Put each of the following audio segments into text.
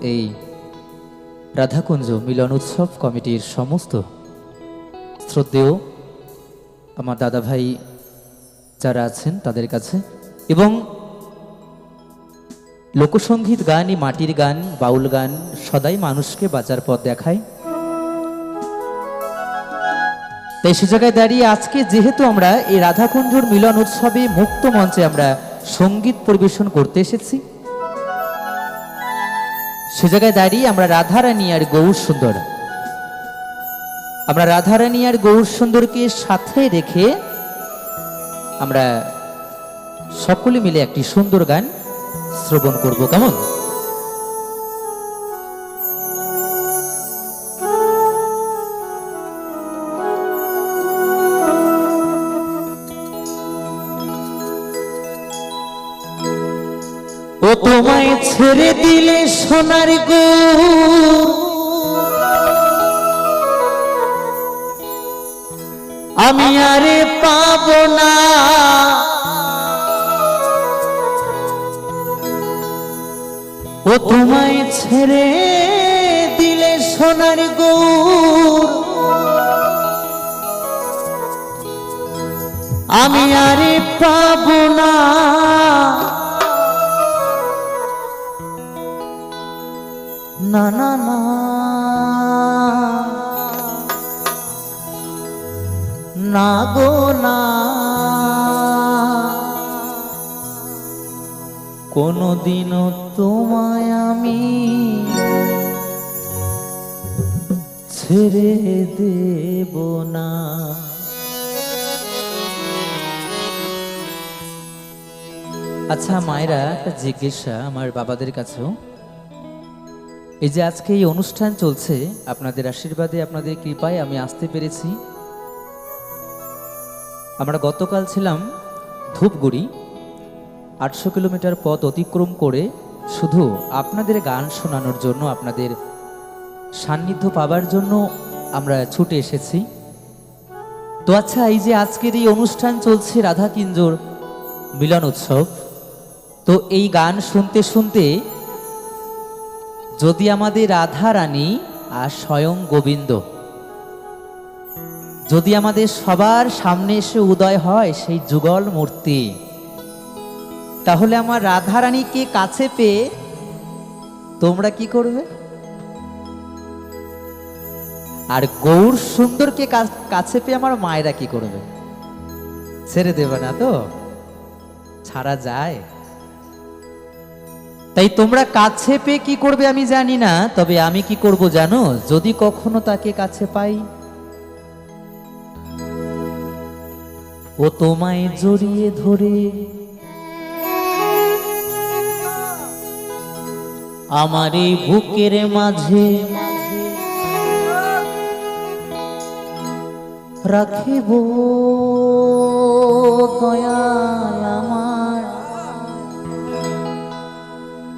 এই রাধাকুঞ্জ মিলন উৎসব কমিটির সমস্ত শ্রদ্ধেয় আমার দাদা ভাই যারা আছেন তাদের কাছে এবং লোকসঙ্গীত গানই মাটির গান, বাউল গান সদাই মানুষকে বাঁচার পথ দেখায়। তাই সে জায়গায় দাঁড়িয়ে আজকে যেহেতু আমরা এই রাধাকুঞ্জর মিলন উৎসবে মুক্ত মঞ্চে আমরা সংগীত পরিবেশন করতে এসেছি সে জায়গায় দাঁড়িয়ে আমরা রাধারানী আর গৌর সুন্দর। আমরা রাধারানী আর গৌর সুন্দরকে সাথে রেখে আমরা সকলে মিলে একটি সুন্দর গান শ্রবণ করব। কেমন? তোমায় ছেড়ে দিলে সোনার গো। আমি আরে পাব না। ও তোমায় ছেড়ে দিলে সোনার গো। আমি আরে পাব কোনদিনও তোমায় আমি ছেড়ে দেব না। আচ্ছা মায়েরা, একটা জিজ্ঞাসা আমার বাবাদের কাছেও। এই যে আজকে এই অনুষ্ঠান চলছে, আপনাদের আশীর্বাদে, আপনাদের কৃপায় আমি আসতে পেরেছি। আমরা গতকাল ছিলাম ধূপগুড়ি। আটশো কিলোমিটার পথ অতিক্রম করে শুধু আপনাদের গান শোনানোর জন্য আপনাদের সান্নিধ্য পাবার জন্য আমরা ছুটে এসেছি। তো আচ্ছা এই যে আজকের এই অনুষ্ঠান চলছে রাধা কিঞ্জোর মিলন উৎসব তো এই গান শুনতে শুনতে যদি আমাদের রাধা রানী আর স্বয়ং গোবিন্দ, যদি আমাদের সবার সামনে এসে উদয় হয় সেই যুগল মূর্তি তাহলে আমার রাধা রানীকে কাছে পেয়ে তোমরা কি করবে? আর গৌর সুন্দরকে কাছে পেয়ে আমার মায়েরা কি করবে? ছেড়ে দেবে না তো? ছাড়া যায়। তাই তোমরা কাছে পেয়ে কি করবে আমি জানি না, তবে আমি কি করব জানো? যদি কখনো তাকে কাছে পাই। ও তোমায় জড়িয়ে ধরে আমার এই বুকের মাঝে রাখিব দয়াল আমার।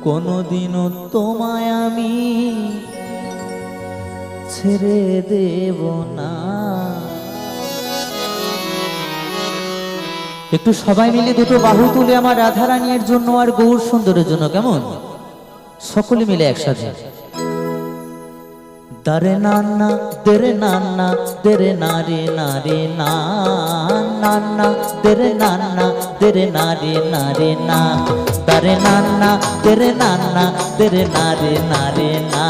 কোনদিনও তোমায় আমি ছেড়ে দেব না। একটু সবাই মিলে দুটো বাহু তুলে আমার রাধারানীর জন্য আর গৌর সুন্দরের জন্য, কেমন? সকলে মিলে একসাথে। দারে নান্না দেরে নান্না দেরে নারে নারে না নান্না দেরে নান্না দেরে নারে নারে না। দারে নান্না দেরে নান্না দেরে নারে নারে না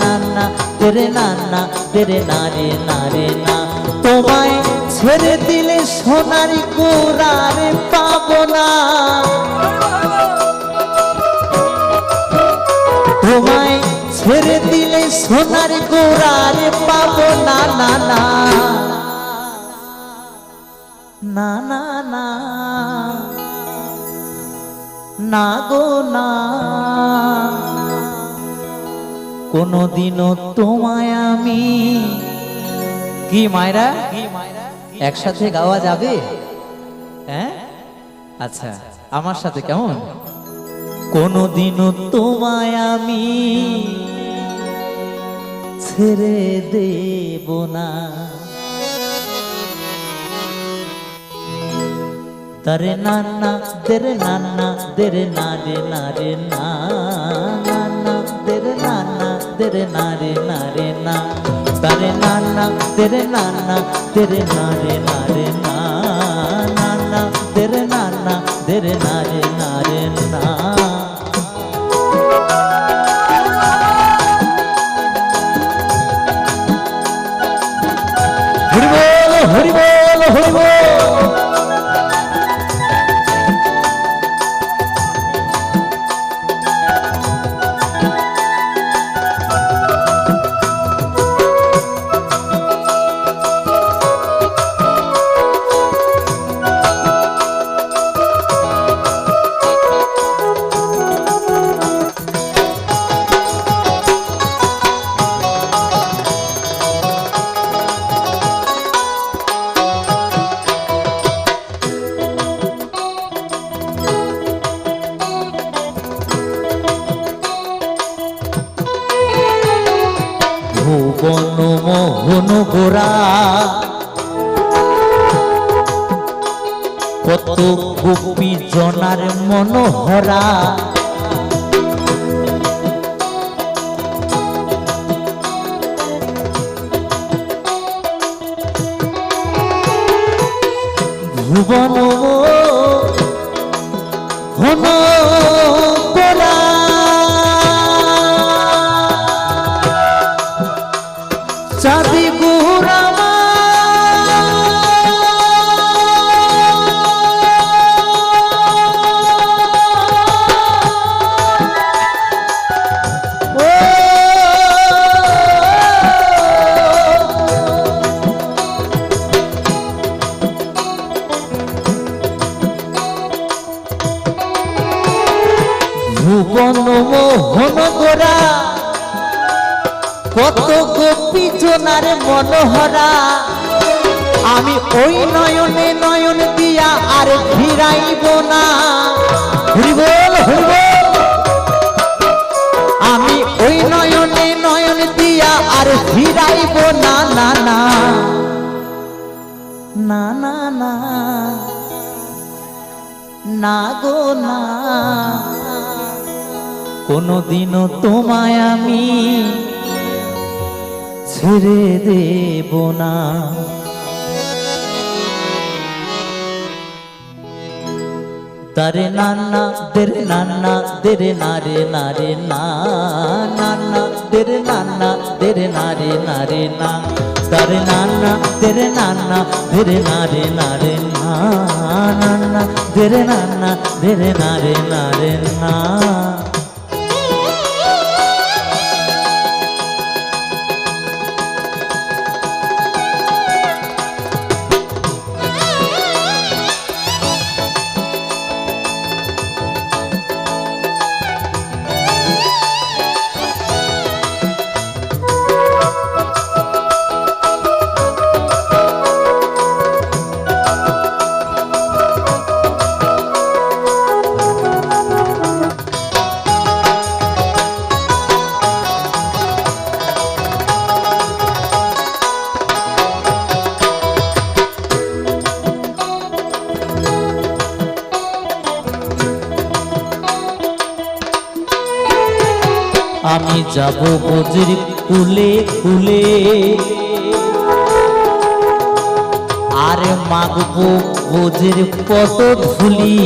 নান্না দেরে নান্না দেরে নারে নারে না। তোমায় ছেড়ে দিলে সোনারি গোড়ারে পাবো না। ছেড়ে দিলে সোনার গোড়ার পাবো না না না। না না না। না গো, না। কোনদিনও তোমায় আমি কি মায়রা? একসাথে গাওয়া যাবে? হ্যাঁ? আচ্ছা আমার সাথে কেমন? কোনদিনও তোমায় আমি ছেড়ে দেব না। তারে নানা তেরে নান্না তেরে নারে নারে না তেরে না নান্না তেরে নারে নারে না। তারে নানা তেরে নানা তেরে নারে নারে 감 사. গোরা। কত গোপী জনার মনোহরা। ভুবন হন জনার মনোহরা। আমি ওই নয়নে নয়ন দিয়া আর ফিরাইব না। হরিবল হরিবল আমি ওই নয়নে নয়ন দিয়া আর ফিরাইব না না না। না না না। না গো না। কোনদিনও তোমায় আমি ছেড়ে দেব না। তারে নান্না দেরে নান্না দেরে নারে নারে না নান্না দেরে নান্না দেরে নারে নারে না। তারে নান্না দেরে নান্না দেরে নারে নারে না নান্না দেরে নান্না দেরে নারে নারে না। আমি যাব বজির কুলে কুলে আর মাগব বজির কত ধুলি।